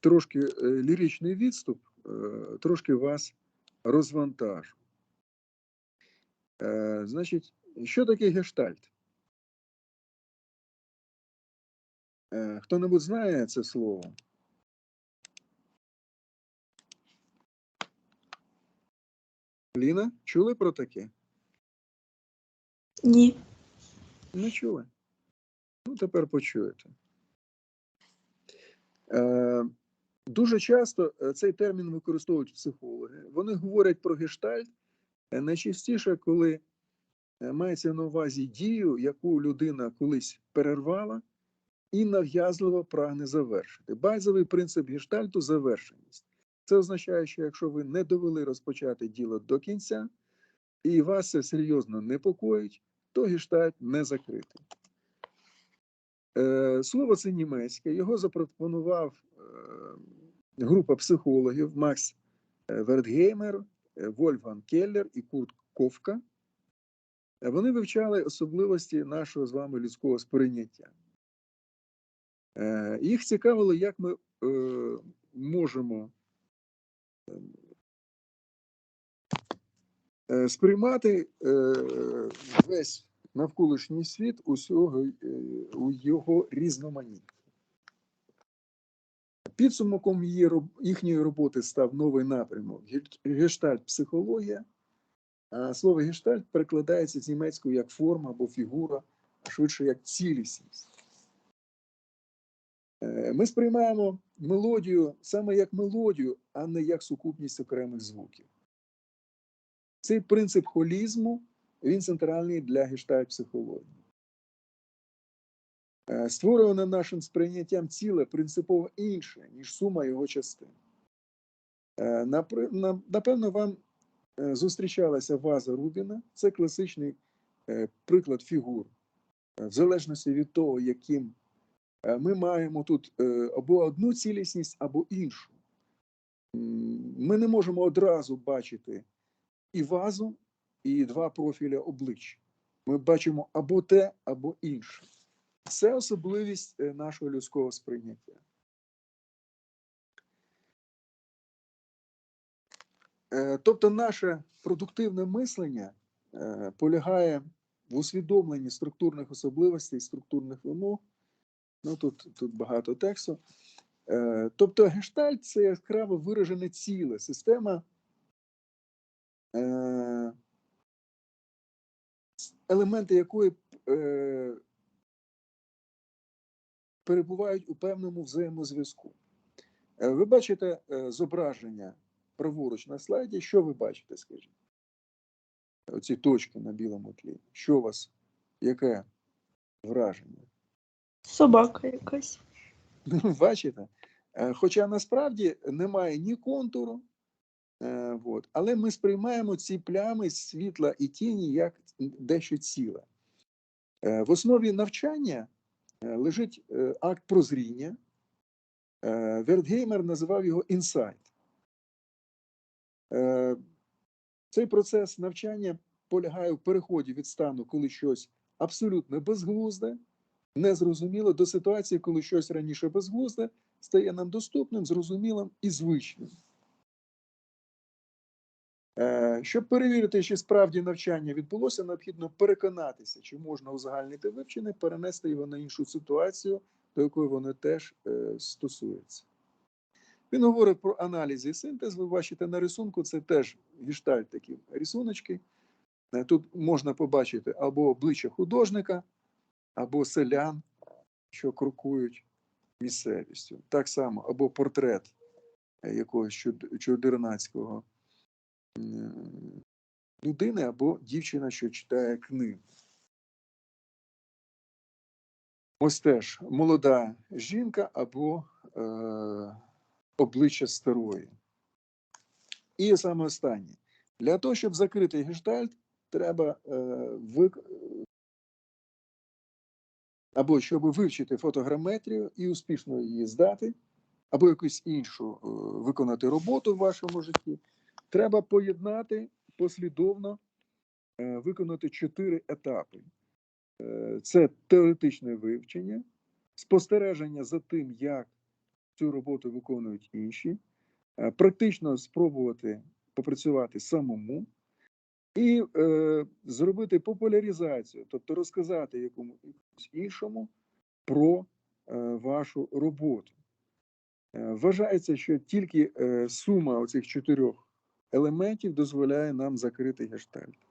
трошки е, ліричний відступ, е, трошки вас розвантажу. Е, Значить, що таке гештальт? Е, Хто-небудь знає це слово? Ліна, чули про таке? Ні. Не чули. Ну, тепер почуєте. Е, дуже часто е, цей термін використовують психологи. Вони говорять про гештальт е, найчастіше, коли е, мається на увазі дію, яку людина колись перервала і нав'язливо прагне завершити. Базовий принцип гештальту завершеність. Це означає, що якщо ви не довели розпочати діло до кінця, і вас це серйозно непокоїть, то гештальт не закритий. Слово це німецьке, його запропонував група психологів Макс е, Вертгеймер, е, Вольфган Келлер і Курт Ковка. Е, Вони вивчали особливості нашого з вами людського сприйняття. Їх цікавило, як ми можемо сприймати весь навколишній світ усього у його різноманітті. Підсумком її, їхньої роботи став новий напрямок гештальт психологія. А слово гештальт перекладається з німецькою як форма або фігура, а швидше як цілісність. Е, Ми сприймаємо мелодію саме як мелодію, а не як сукупність окремих звуків. Цей принцип холізму він центральний для гештальт-психології. Е, Створюване нашим сприйняттям ціле принципово інше, ніж сума його частин. Е, Напевно, вам е, зустрічалася ваза Рубіна. Це класичний е, приклад фігур. Е, В залежності від того, яким е, ми маємо тут е, або одну цілісність, або іншу. Ми не можемо одразу бачити і вазу, і два профіля обличчя. Ми бачимо або те, або інше. Це особливість е, нашого людського сприйняття. Е, Тобто, наше продуктивне мислення е, полягає в усвідомленні структурних особливостей, структурних вимог. Ну, тут, тут багато тексту. Тобто, гештальт це яскраво виражене ціле, система елементи якої перебувають у певному взаємозв'язку. Е, Ви бачите е, зображення праворуч на слайді. Що ви бачите, скажіть? Оці точки на білому тлі. Що у вас? Яке враження? Собака якась. Ну, Бачите? Е, Хоча насправді немає ні контуру, от, але ми сприймаємо ці плями світла і тіні як дещо ціле. В основі навчання лежить е, акт прозріння. Е, Вертгеймер називав його інсайт. Е, Цей процес навчання полягає в переході від стану, коли щось абсолютно безглузде, незрозуміло, до ситуації, коли щось раніше безглузде стає нам доступним, зрозумілим і звичним. Е, Щоб перевірити, чи справді навчання відбулося, необхідно переконатися, чи можна узагальнити вивчене, перенести його на іншу ситуацію, до якої воно теж е, стосується. Він говорить про аналіз і синтез. Ви бачите на рисунку, це теж гештальт такі рисуночки. Е, Тут можна побачити або обличчя художника, або селян, що крокують місцевістю. Так само, або портрет якогось чудернацького людини, або дівчина, що читає книгу. Ось теж молода жінка або е, обличчя старої. І саме останнє. Для того, щоб закрити гештальт, треба е, вик... або щоб вивчити фотограметрію і успішно її здати, або якусь іншу е, виконати роботу в вашому житті, треба поєднати послідовно е, виконати чотири етапи. Е, Це теоретичне вивчення, спостереження за тим, як цю роботу виконують інші, е, практично спробувати попрацювати самому і е, зробити популяризацію, тобто розказати якомусь іншому про е, вашу роботу. Е, Вважається, що тільки е, сума оцих чотирьох елементів дозволяє нам закрити гештальт.